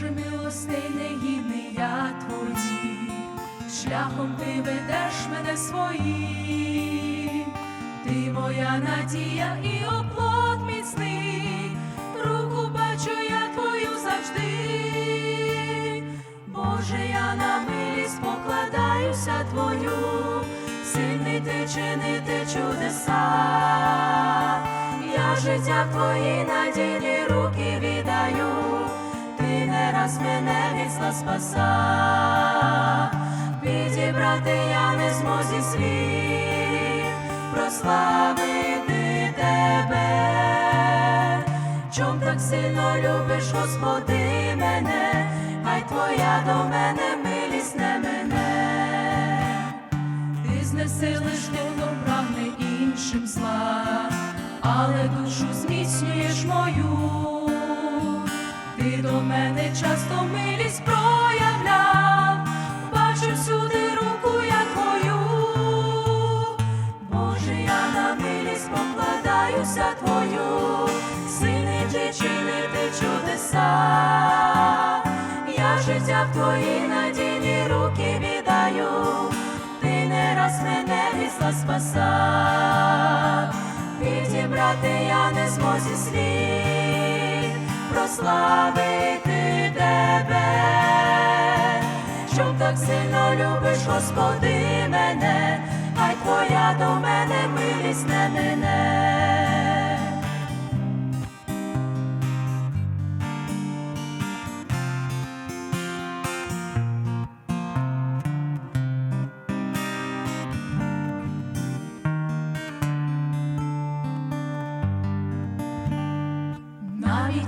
Боже милостей негідний я твої, шляхом ти ведеш мене своїм, ти моя надія і оплот міцний, руку бачу я твою завжди, Боже, я на милість покладаюся твою, сильний ти чинити чудеса, я життя твої надійні ти мене від спаса, підібрати я не змозі слів, прославити тебе, чом так сильно любиш, Господи, мене, хай твоя до мене милість не мене, ти знесилиш духом прагне іншим зла, але душу зміцнюєш мою, до мене часто милість проявляв, бачу всюди руку я твою, Боже, я на милість покладаюся твою, сильний ти чинити чудеса, я життя в твої надійні руки віддаю, ти не раз мене від зла спасав, підібрати я не змозі слів, прославити тебе, щоб так сильно любиш, Господи, мене, хай твоя до мене милість не мине.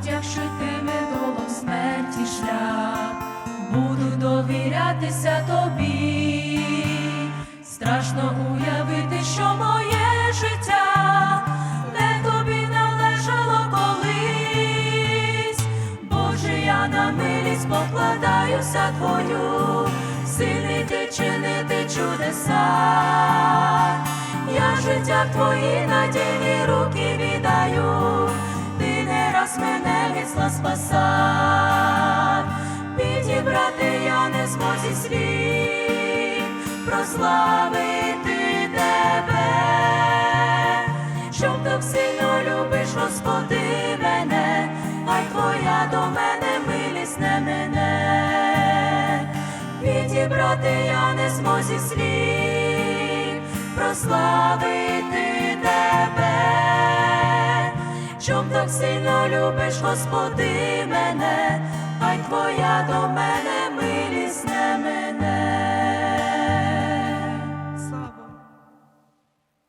Якщо йтиме долу смерті шлях, буду довірятися тобі, страшно уявити, що моє життя не тобі належало колись, Боже, я на милість покладаюся твою, сильний ти чинити чудеса, я життя в твої надійні руки віддаю, ти не раз мене спасав, підібрати я не змозі слів, прославити тебе, щоб так сильно любиш, Господи, мене, хай твоя до мене милість не мене, підібрати я не змозі слів, прославити щоб так сильно любиш, Господи, мене, хай твоя до мене